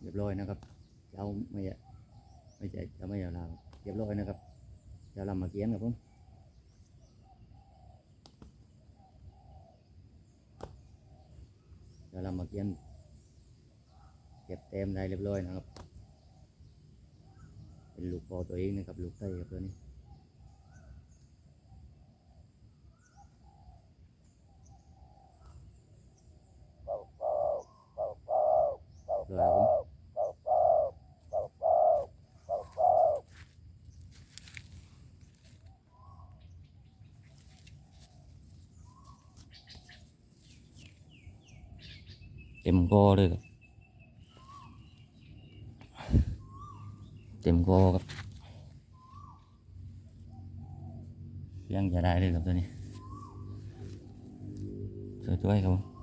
เรียบร้อยนะครับเจ้าไม่ไม่ใช่เจ้าไม่ยาวลาวเรียบร้อยนะครับเจ้าลำมาเกียนครับผมเจ้าลำมาเกียนเก็บเต็มได้เรียบร้อยนะครับ เป็นลูกพอตัวเองนะครับ ลูกไต้ครับตัวนี้เลยครับผมเต็มคอเลยครับ เต็มคอครับยังจะได้เลยครับตัวนี้สวยๆครับ